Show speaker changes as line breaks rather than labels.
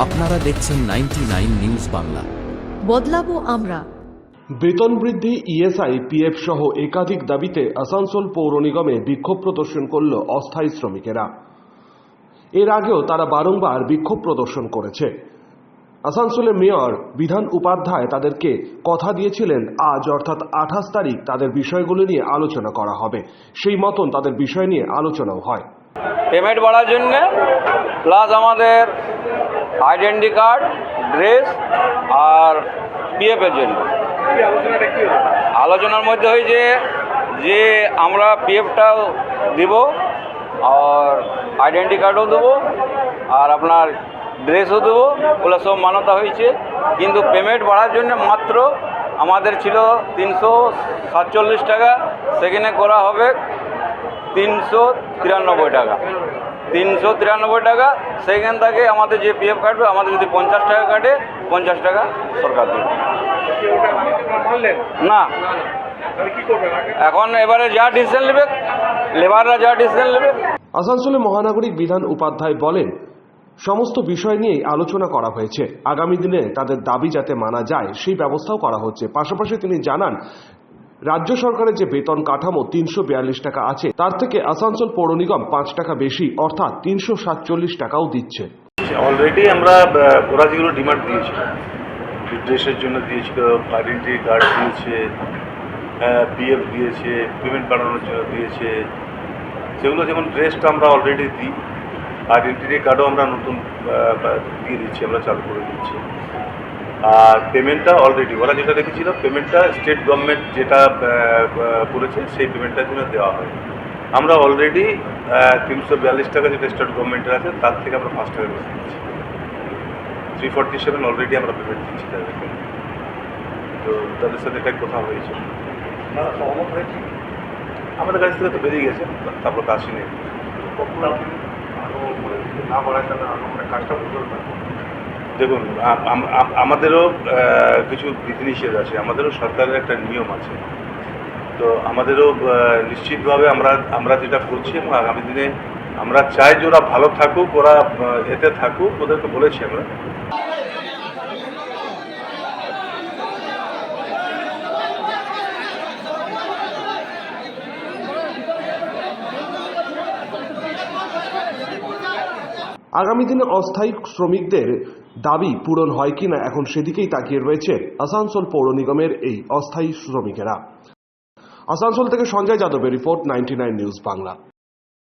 আপনারা দেখছেন ninety news Bangla.
বদলাবো আমরা।
বেতন বৃদ্ধি ইএসআই পিএফ সহ একাধিক দাবিতে আসানসোল পৌর নিগমে বিক্ষোভ প্রদর্শন করল অস্থায়ী শ্রমিকেরা। এর আগেও তারা বারংবার বিক্ষোভ প্রদর্শন করেছে। আসানসোলের মেয়র বিধান উপাধ্যায় তাদেরকে কথা দিয়েছিলেন আজ অর্থাৎ আঠাশ তারিখ তাদের বিষয়গুলো নিয়ে আলোচনা করা হবে। সেই মতন তাদের বিষয় নিয়ে আলোচনাও হয়।
পেমেন্ট বাড়ার জন্য প্লাস আমাদের আইডেন্টি কার্ড, ড্রেস আর পিএফের জন্য আলোচনার মধ্যে হয়েছে যে আমরা পিএফটাও দিব আর আইডেন্টি কার্ডও দেবো আর আপনার ড্রেসও দেবো, ওগুলো সব মানতা হয়েছে কিন্তু পেমেন্ট বাড়ার জন্য মাত্র আমাদের ছিল তিনশো সাতচল্লিশ টাকা, সেখানে করা হবে তিনশো তিরানব্বই টাকা। তিনশো তিরানব্বই টাকা, সেইখান থেকে আমাদের যে পিএফ কাটবে, আমাদের যদি পঞ্চাশ টাকা কাটে, পঞ্চাশ টাকা সরকার দেবে। না। এখন এবারে যা ডিসিশন নেবে লেবাররা যা ডিসিশন নেবে।
আসানসোলে মহানাগরিক বিধান উপাধ্যায় বলেন, সমস্ত বিষয় নিয়েই আলোচনা করা হয়েছে। আগামী দিনে তাদের দাবি যাতে মানা যায়, সেই ব্যবস্থাও করা হচ্ছে। পাশাপাশি তিনি জানান রাজ্য সরকারের যে বেতন কাঠামো তিনশো বিয়াল্লিশ টাকা আছে, তার থেকে আসানসোল পৌর নিগম পাঁচ টাকা বেশি, অর্থাৎ তিনশো সাতচল্লিশ টাকাও দিচ্ছে।
অলরেডি আমরা ওরা যেগুলো ডিমান্ড দিয়েছিল ড্রেসের জন্য দিয়েছিল আইডেন্টি কার্ড দিয়েছে পিএফ দিয়েছে পেমেন্ট বাড়ানোর জন্য দিয়েছে। সেগুলো যেমন ড্রেসটা আমরা অলরেডি দিই আইডেন্টি কার্ডও আমরা নতুন দিয়ে দিচ্ছি, আমরা চালু করে দিচ্ছি। আর পেমেন্টটা অলরেডি ওরা যেটা রেখেছিল পেমেন্টটা স্টেট গভর্নমেন্ট যেটা করেছে, সেই পেমেন্টটার জন্য দেওয়া হয়। আমরা অলরেডি তিনশো বিয়াল্লিশ টাকা যেটা স্টেট গভর্নমেন্টের আছে, তার থেকে আমরা পাঁচ টাকা বেশি দিচ্ছি। থ্রি ফর্টি সেভেন অলরেডি আমরা পেমেন্ট দিচ্ছি তাদেরকে। তো তাদের সাথে এটা কথা হয়েছে। আমাদের কাছ থেকে তো বেরিয়ে গেছে তারপর তো আসেনি। দেখুন আ- আম- আম- আমাদেরও কিছু বিধিনিষেধ আছে, আমাদেরও সরকারের একটা নিয়ম আছে। তো আমাদেরও নিশ্চিতভাবে আমরা আমরা যেটা করছি এবং আগামী দিনে আমরা চাই যে ওরা ভালো থাকুক, ওরা এতে থাকুক, ওদেরকে বলেছি আমরা।
আগামী দিনে অস্থায়ী শ্রমিকদের দাবি পূরণ হয় কিনা এখন সেদিকেই তাকিয়ে রয়েছে আসানসোল পৌর নিগমের এই অস্থায়ী শ্রমিকেরা। আসানসোল থেকে সঞ্জয় যাদবের রিপোর্ট নাইনটি নিউজ বাংলা।